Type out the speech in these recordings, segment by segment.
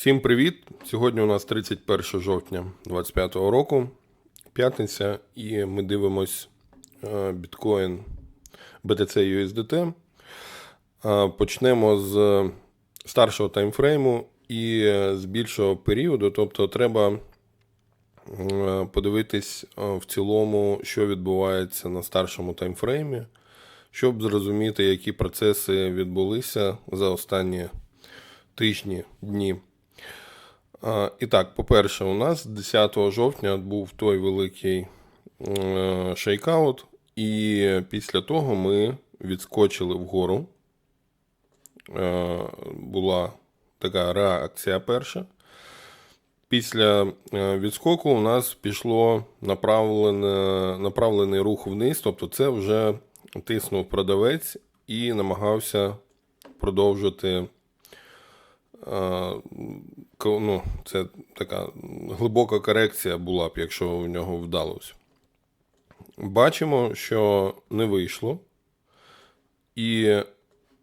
Всім привіт! Сьогодні у нас 31 жовтня 2025 року, п'ятниця, і ми дивимось е, біткоін BTC USDT. Е, Почнемо з старшого таймфрейму і з більшого періоду. Тобто, треба е, подивитись в цілому, що відбувається на старшому таймфреймі, щоб зрозуміти, які процеси відбулися за останні тижні, дні. І так, по-перше, у нас 10 жовтня був той великий е, шейкаут, і після того ми відскочили вгору. Е, Була така реакція перша. Після е, відскоку у нас пішло направлений рух вниз, тобто це вже тиснув продавець і намагався продовжити. Е, ну, це така глибока корекція була б, якщо в нього вдалося. Бачимо, що не вийшло. І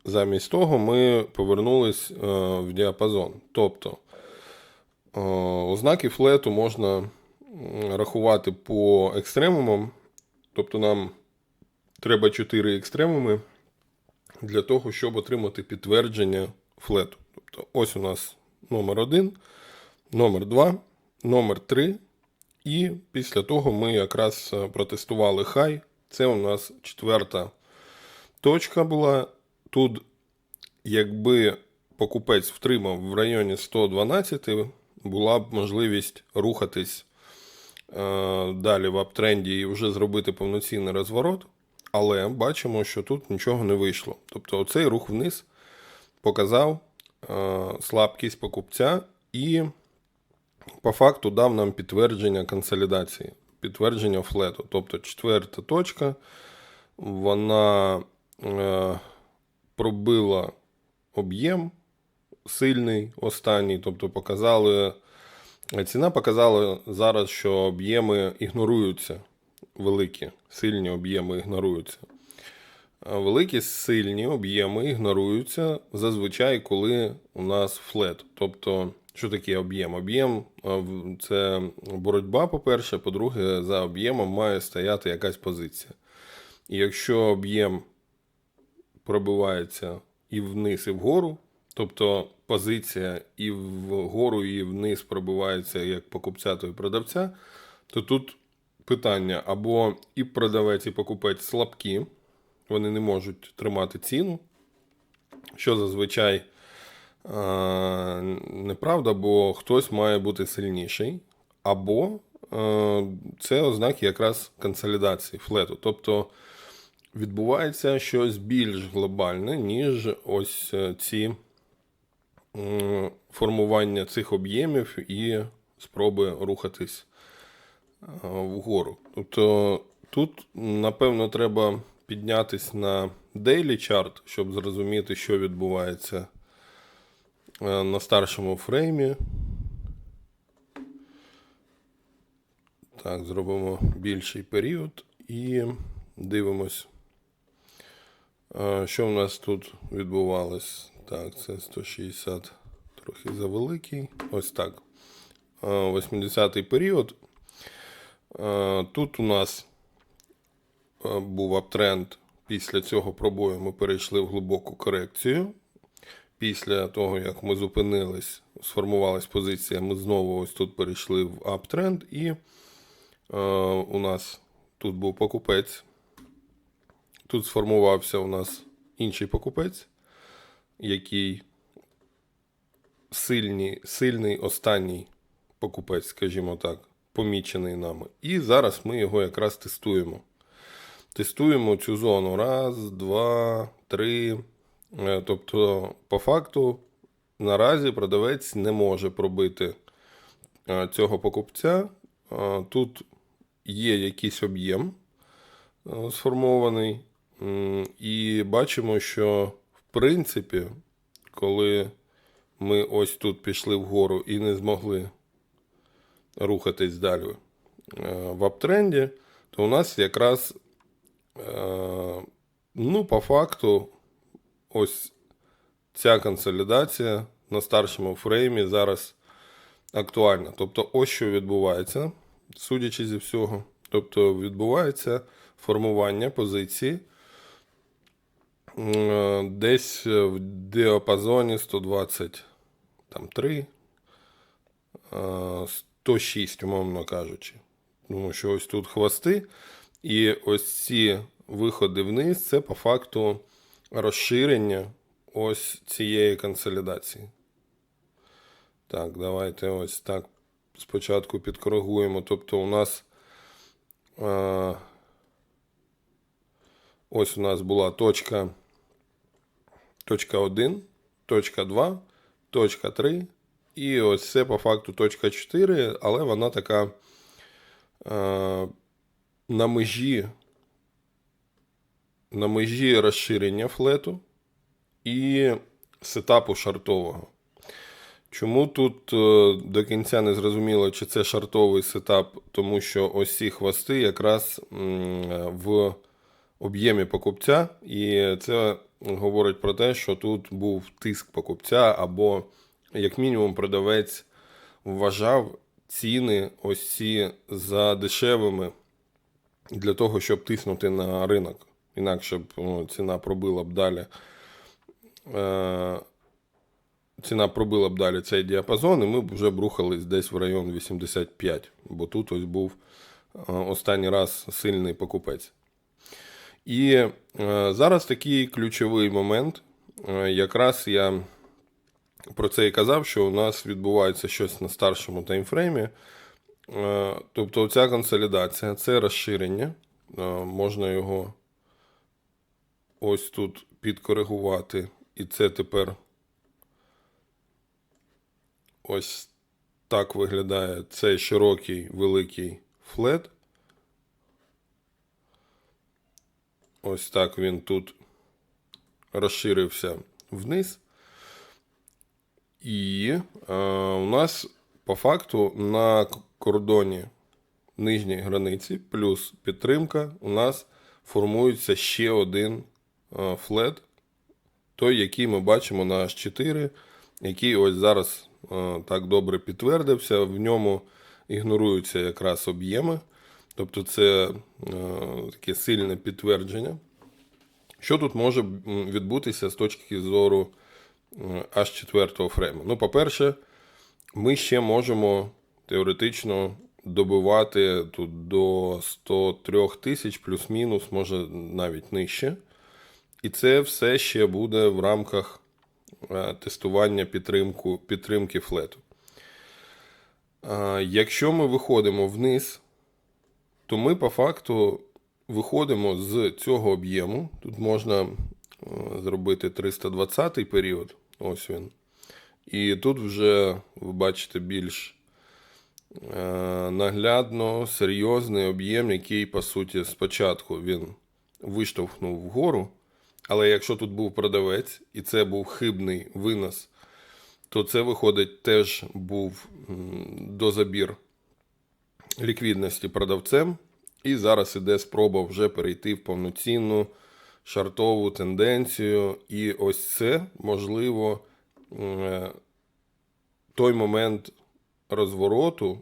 замість того ми повернулись е, в діапазон. Тобто е, ознаки флету можна рахувати по екстремумам. Тобто нам треба 4 екстремуми для того, щоб отримати підтвердження флету. Тобто ось у нас номер 1, номер 2, номер 3. І після того ми якраз е, протестували хай. Це у нас четверта точка була. Тут, якби покупець втримав в районі 112, була б можливість рухатись е, далі в аптренді і вже зробити повноцінний розворот. Але бачимо, що тут нічого не вийшло. Тобто, оцей рух вниз показав слабкість покупця і по факту дав нам підтвердження консолідації, підтвердження флету. Тобто четверта точка, вона е, пробила об'єм сильний останній, тобто показали. Ціна показала зараз, що об'єми ігноруються. Великі, сильні об'єми ігноруються. Великі сильні об'єми ігноруються зазвичай, коли у нас флет. Тобто, що таке об'єм? Об'єм це боротьба, по-перше, по-друге, за об'ємом має стояти якась позиція. І якщо об'єм пробивається і вниз, і вгору, тобто позиція і вгору, і вниз пробивається як покупця, то і продавця, то тут питання або і продавець, і покупець слабкі, вони не можуть тримати ціну, що зазвичай е, неправда, бо хтось має бути сильніший, або е, це ознаки якраз консолідації флету. Тобто відбувається щось більш глобальне, ніж ось е, ці м, формування цих об'ємів і спроби рухатись е, вгору. Тобто тут, напевно, треба піднятись на daily chart, щоб зрозуміти, що відбувається е, на старшому фреймі. Так, зробимо більший період і дивимось, е, що в нас тут відбувалось. Так, це 160 трохи завеликий. Ось так. Е, 80-й період. Е, Тут у нас був аптренд. Після цього пробою ми перейшли в глибоку корекцію. Після того, як ми зупинились, сформувалась позиція, ми знову ось тут перейшли в аптренд, і е, у нас тут був покупець. Тут сформувався у нас інший покупець, який сильний, сильний останній покупець, скажімо так, помічений нами. І зараз ми його якраз тестуємо. Тестуємо цю зону. Раз, два, три. Е, Тобто, по факту, наразі продавець не може пробити е, цього покупця. Е, Тут є якийсь об'єм сформований. І бачимо, що в принципі, коли ми ось тут пішли вгору і не змогли рухатись далі в аптренді, то у нас якраз, ну, по факту, ось ця консолідація на старшому фреймі зараз актуальна. Тобто, ось що відбувається, судячи зі всього. Тобто, відбувається формування позиції е, десь в діапазоні 123, е, 106, умовно кажучи. Тому що ось тут хвости, і ось ці виходи вниз це по факту розширення ось цієї консолідації. Так, давайте ось так спочатку підкоригуємо. Тобто у нас е, ось у нас була точка, точка 1, точка 2, точка 3. І ось це по факту точка 4, але вона така е, на межі, на межі розширення флету і сетапу шартового. Чому тут е, до кінця не зрозуміло, чи це шартовий сетап, тому що ось ці хвости якраз в об'ємі покупця, і це говорить про те, що тут був тиск покупця, або, як мінімум, продавець вважав ціни ось ці за дешевими для того, щоб тиснути на ринок. Інакше б ну, ціна пробила б далі. Е, ціна пробила б далі цей діапазон, і ми б вже б рухались десь в район 85, бо тут ось був е, останній раз сильний покупець. І е, зараз такий ключовий момент. Е, якраз я про це і казав, що у нас відбувається щось на старшому таймфреймі. Е, тобто, ця консолідація це розширення. Е, можна його ось тут підкоригувати. І це тепер ось так виглядає цей широкий великий флет. Ось так він тут розширився вниз. І е, у нас по факту на кордоні нижньої границі плюс підтримка у нас формується ще один е, флет, той, який ми бачимо на H4, який ось зараз е, так добре підтвердився. В ньому ігноруються якраз об'єми. Тобто це е, таке сильне підтвердження. Що тут може відбутися з точки зору е, аж четвертого фрейму? Ну, по-перше, ми ще можемо теоретично добивати тут до 103 тисяч плюс-мінус, може навіть нижче. І це все ще буде в рамках е, тестування підтримку, підтримки флету. Е, Якщо ми виходимо вниз, то ми по факту виходимо з цього об'єму. Тут можна е, зробити 320 період. Ось він. І тут вже ви бачите більш наглядно серйозний об'єм, який, по суті, спочатку він виштовхнув вгору. Але якщо тут був продавець і це був хибний винос, то це виходить теж був дозабір ліквідності продавцем. І зараз іде спроба вже перейти в повноцінну шартову тенденцію. І ось це, можливо, е, той момент розвороту,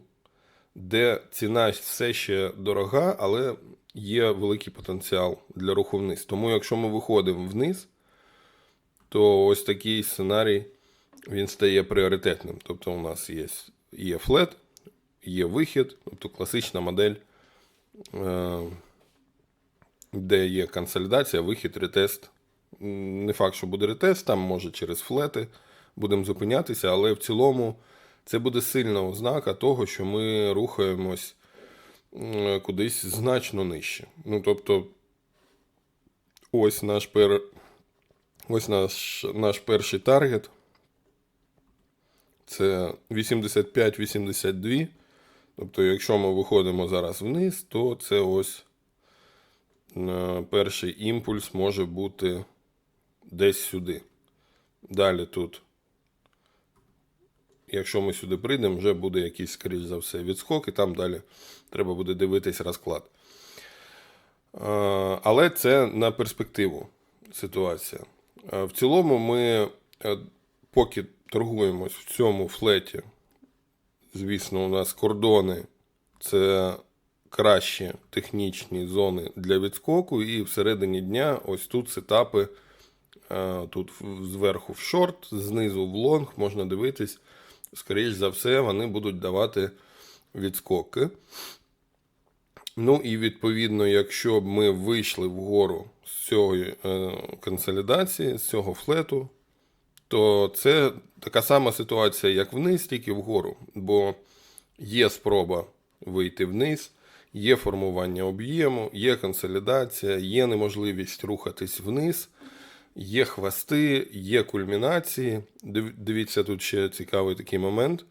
де ціна все ще дорога, але є великий потенціал для руху вниз. Тому, якщо ми виходимо вниз, то ось такий сценарій він стає пріоритетним. Тобто, у нас є, є флет, є вихід, тобто класична модель, е, де є консолідація, вихід, ретест. Не факт, що буде ретест, там може через флети будемо зупинятися, але в цілому це буде сильна ознака того, що ми рухаємось кудись значно нижче. Ну, тобто, ось наш пер... ось наш, наш перший таргет. Це 85-82. Тобто, якщо ми виходимо зараз вниз, то це ось перший імпульс може бути десь сюди. Далі тут, якщо ми сюди прийдемо, вже буде якийсь, скоріш за все, відскок, і там далі треба буде дивитись розклад. Е, Але це на перспективу ситуація. Е, В цілому ми, е, поки торгуємось в цьому флеті. Звісно, у нас кордони це кращі технічні зони для відскоку, і всередині дня ось тут сетапи. Тут зверху в шорт, знизу в лонг можна дивитись. Скоріше за все, вони будуть давати відскоки. Ну і відповідно, якщо б ми вийшли вгору з цієї е, консолідації, з цього флету, то це така сама ситуація, як вниз, тільки вгору. Бо є спроба вийти вниз, є формування об'єму, є консолідація, є неможливість рухатись вниз, є хвости, є кульмінації. Дивіться, тут ще цікавий такий момент.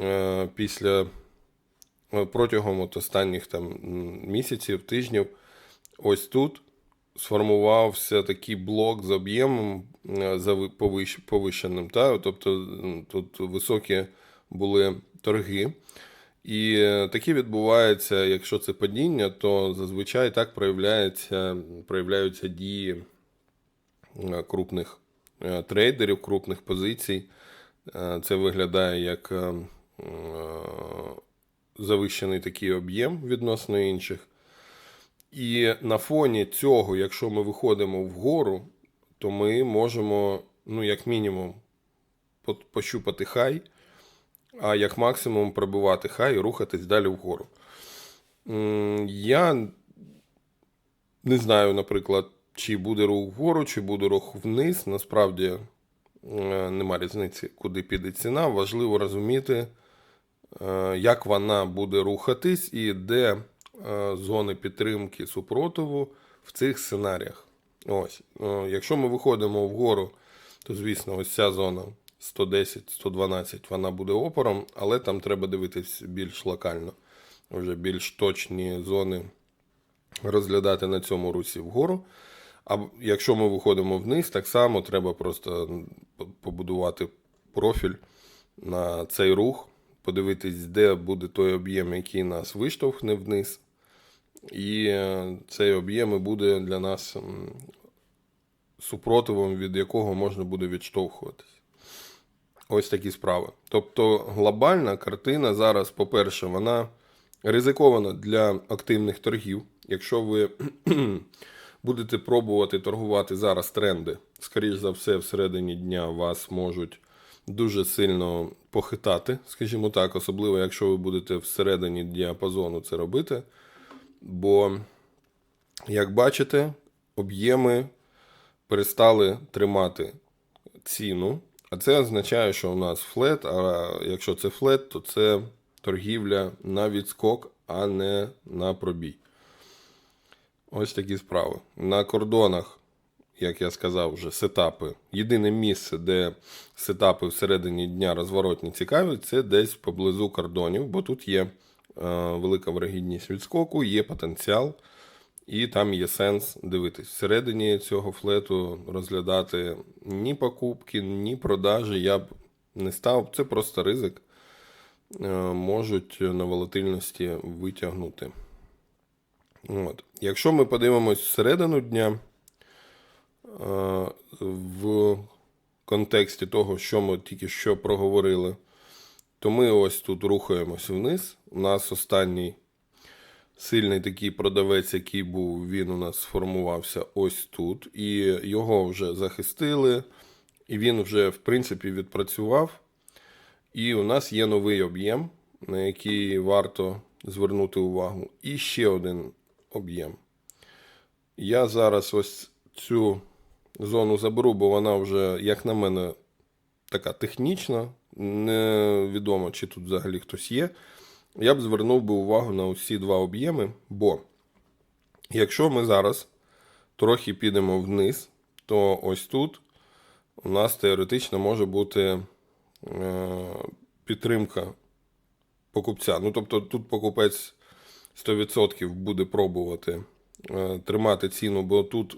Е, Після е, протягом от останніх там місяців, тижнів, ось тут сформувався такий блок з об'ємом е, повищ- повищеним. Та? Тобто тут високі були торги. І таке відбувається, якщо це падіння, то зазвичай так проявляється, проявляються дії крупних е, трейдерів, крупних позицій. Е, Це виглядає як е, е, завищений такий об'єм відносно інших. І на фоні цього, якщо ми виходимо вгору, то ми можемо, ну, як мінімум, пощупати хай, а як максимум пробивати хай і рухатись далі вгору. Я не знаю, наприклад, чи буде рух вгору, чи буде рух вниз. Насправді е, нема різниці, куди піде ціна. Важливо розуміти, е, як вона буде рухатись і де е, зони підтримки супротиву в цих сценаріях. Ось. Якщо ми виходимо вгору, то звісно, ось ця зона 110-112 вона буде опором, але там треба дивитись більш локально, вже більш точні зони розглядати на цьому русі вгору. А якщо ми виходимо вниз, так само треба просто побудувати профіль на цей рух, подивитись, де буде той об'єм, який нас виштовхне вниз. І е, цей об'єм і буде для нас супротивом, від якого можна буде відштовхуватись. Ось такі справи. Тобто глобальна картина зараз, по-перше, вона ризикована для активних торгів. Якщо ви будете пробувати торгувати зараз тренди, скоріш за все, всередині дня вас можуть дуже сильно похитати, скажімо так, особливо якщо ви будете всередині діапазону це робити. Бо, як бачите, об'єми перестали тримати ціну. А це означає, що у нас флет, а якщо це флет, то це торгівля на відскок, а не на пробій. Ось такі справи. На кордонах, як я сказав, вже сетапи. Єдине місце, де сетапи всередині дня розворотні цікаві, це десь поблизу кордонів, бо тут є е, велика вирогідність відскоку, є потенціал, і там є сенс дивитись. Всередині цього флету розглядати ні покупки, ні продажі я б не став. Це просто ризик. Е, можуть на волатильності витягнути. От. Якщо ми подивимось всередину дня, е, в контексті того, що ми тільки що проговорили, то ми ось тут рухаємось вниз. У нас останній сильний такий продавець, який був, він у нас сформувався ось тут. І його вже захистили, і він вже, в принципі, відпрацював. І у нас є новий об'єм, на який варто звернути увагу. І ще один об'єм. Я зараз ось цю зону заберу, бо вона вже, як на мене, така технічна. Невідомо, чи тут взагалі хтось є. Я б звернув би увагу на усі два об'єми, бо якщо ми зараз трохи підемо вниз, то ось тут у нас теоретично може бути е, підтримка покупця. Ну, тобто тут покупець 100% буде пробувати е, тримати ціну, бо тут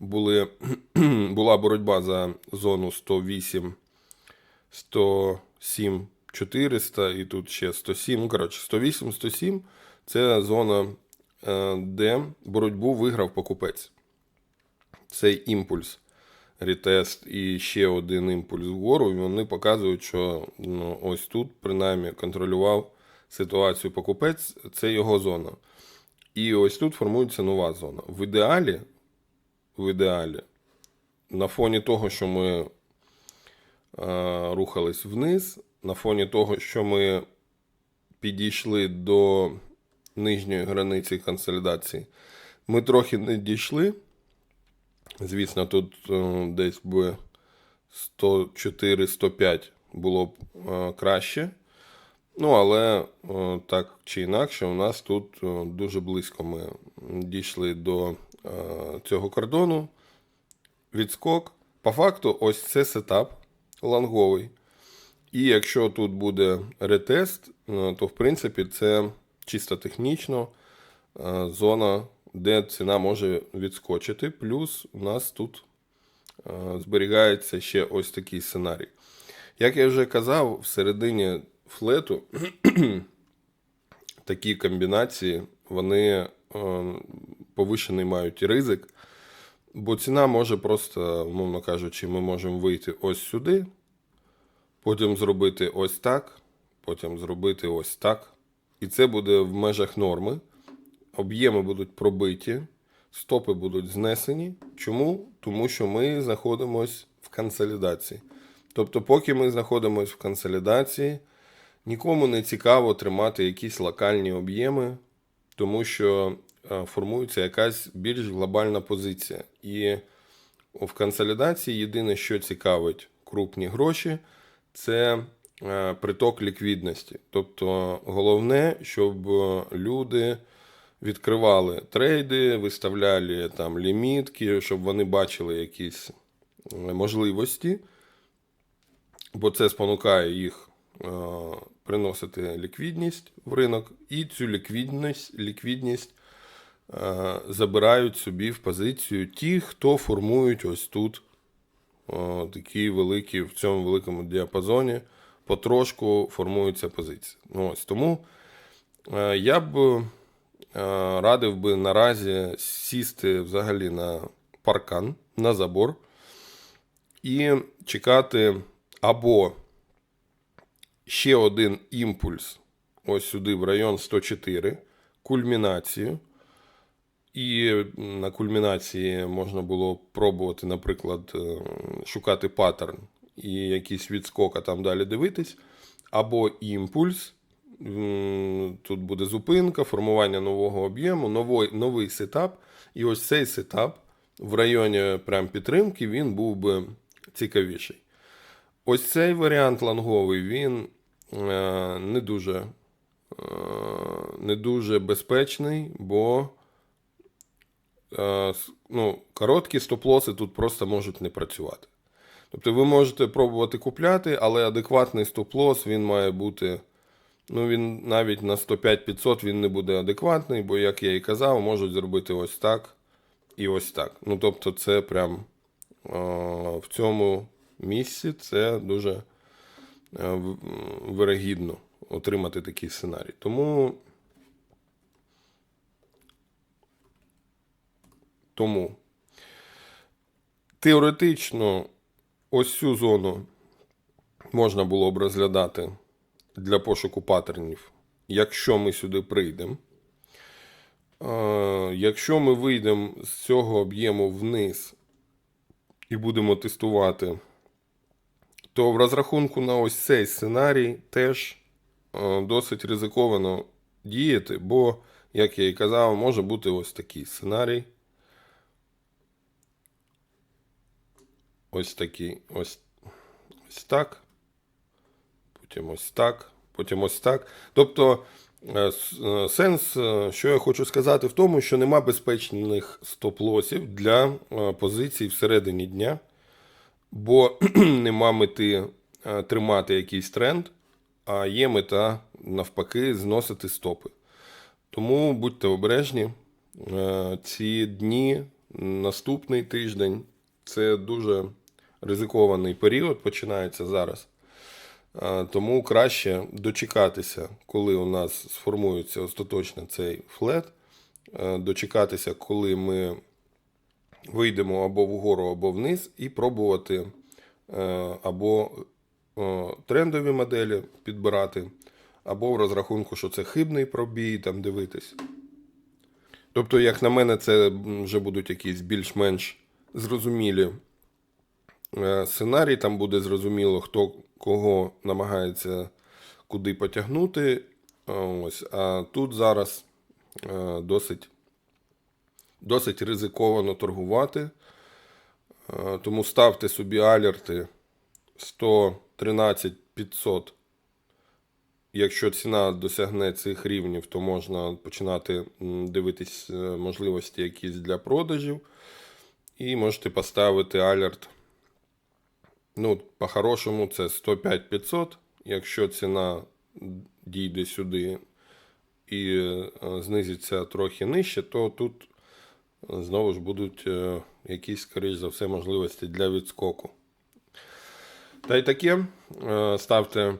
були, була боротьба за зону 108, 107, 400 і тут ще 107. Ну, коротше, 108, 107 це зона, е, де боротьбу виграв покупець. Цей імпульс ретест і ще один імпульс вгору, і вони показують, що ну, ось тут, принаймні, контролював ситуацію покупець, це його зона. І ось тут формується нова зона. В ідеалі, в ідеалі, на фоні того, що ми е, рухались вниз, на фоні того, що ми підійшли до нижньої границі консолідації, ми трохи не дійшли. Звісно, тут е, десь би 104-105 було б е, краще. Ну, але е, так чи інакше, у нас тут е, дуже близько ми дійшли до е, цього кордону. Відскок. По факту, ось це сетап лонговий. І якщо тут буде ретест, то в принципі це чисто технічно зона, де ціна може відскочити. Плюс у нас тут зберігається ще ось такий сценарій. Як я вже казав, всередині флету такі комбінації, вони е, повишений мають ризик, бо ціна може просто, умовно кажучи, ми можемо вийти ось сюди, потім зробити ось так, потім зробити ось так. І це буде в межах норми. Об'єми будуть пробиті, стопи будуть знесені. Чому? Тому що ми знаходимося в консолідації. Тобто, поки ми знаходимося в консолідації, нікому не цікаво тримати якісь локальні об'єми, тому що е, формується якась більш глобальна позиція. І в консолідації єдине, що цікавить крупні гроші, це е, приток ліквідності. Тобто головне, щоб люди відкривали трейди, виставляли там лімітки, щоб вони бачили якісь е, можливості, бо це спонукає їх приносити ліквідність в ринок, і цю ліквідність, ліквідність е, забирають собі в позицію ті, хто формують ось тут о, такі великі в цьому великому діапазоні потрошку формуються позиції. Ну, ось тому е, я б е, радив би наразі сісти взагалі на паркан, на забор і чекати або ще один імпульс ось сюди в район 104, кульмінацію. І на кульмінації можна було пробувати, наприклад, е, шукати паттерн і якийсь відскок, а там далі дивитись. Або імпульс. Тут буде зупинка, формування нового об'єму, новий, новий сетап. І ось цей сетап в районі прям підтримки він був би цікавіший. Ось цей варіант лонговий, він не дуже, е, не дуже безпечний, бо е, ну, короткі стоп-лоси тут просто можуть не працювати. Тобто ви можете пробувати купляти, але адекватний стоп-лос він має бути. Ну, він навіть на 105-500 він не буде адекватний, бо, як я і казав, можуть зробити ось так і ось так. Ну, тобто, це прям е, в цьому місці це дуже е, вирогідно отримати такий сценарій. Тому. Тому теоретично ось цю зону можна було б розглядати для пошуку паттернів, якщо ми сюди прийдемо. Е, Якщо ми вийдемо з цього об'єму вниз і будемо тестувати, то в розрахунку на ось цей сценарій теж е, досить ризиковано діяти, бо, як я і казав, може бути ось такий сценарій. Ось такий, ось, ось так. Потім ось так, потім ось так. Тобто, е, е, сенс, що я хочу сказати, в тому, що нема безпечних стоп-лосів для позицій всередині дня, бо нема мети е, тримати якийсь тренд, а є мета навпаки зносити стопи. Тому будьте обережні. Е, Ці дні, наступний тиждень це дуже ризикований період, починається зараз. Е, Тому краще дочекатися, коли у нас сформується остаточно цей флет, дочекатися, коли ми вийдемо або вгору, або вниз, і пробувати е, або е, трендові моделі підбирати, або в розрахунку, що це хибний пробій, там дивитись. Тобто, як на мене, це вже будуть якісь більш-менш зрозумілі е, сценарій, там буде зрозуміло, хто кого намагається куди потягнути. Ось. А тут зараз досить, досить ризиковано торгувати. Е, Тому ставте собі алерти 113 500. Якщо ціна досягне цих рівнів, то можна починати дивитись е, можливості якісь для продажів. І можете поставити алерт. Ну, по-хорошому, це 105 500. Якщо ціна дійде сюди і е, знизиться трохи нижче, то тут знову ж будуть е, якісь, скоріш за все, можливості для відскоку. Та й таке. Е, Ставте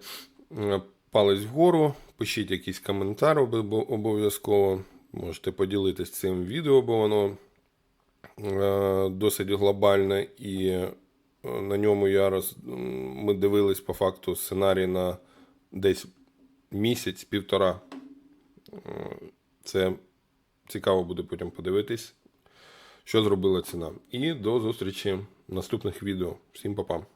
е, палець вгору, пишіть якийсь коментар обов'язково. Можете поділитися цим відео, бо воно досить глобальне і на ньому я роз... ми дивились по факту сценарій на десь місяць-півтора. Це цікаво буде потім подивитись, що зробила ціна. І до зустрічі в наступних відео. Всім па-па.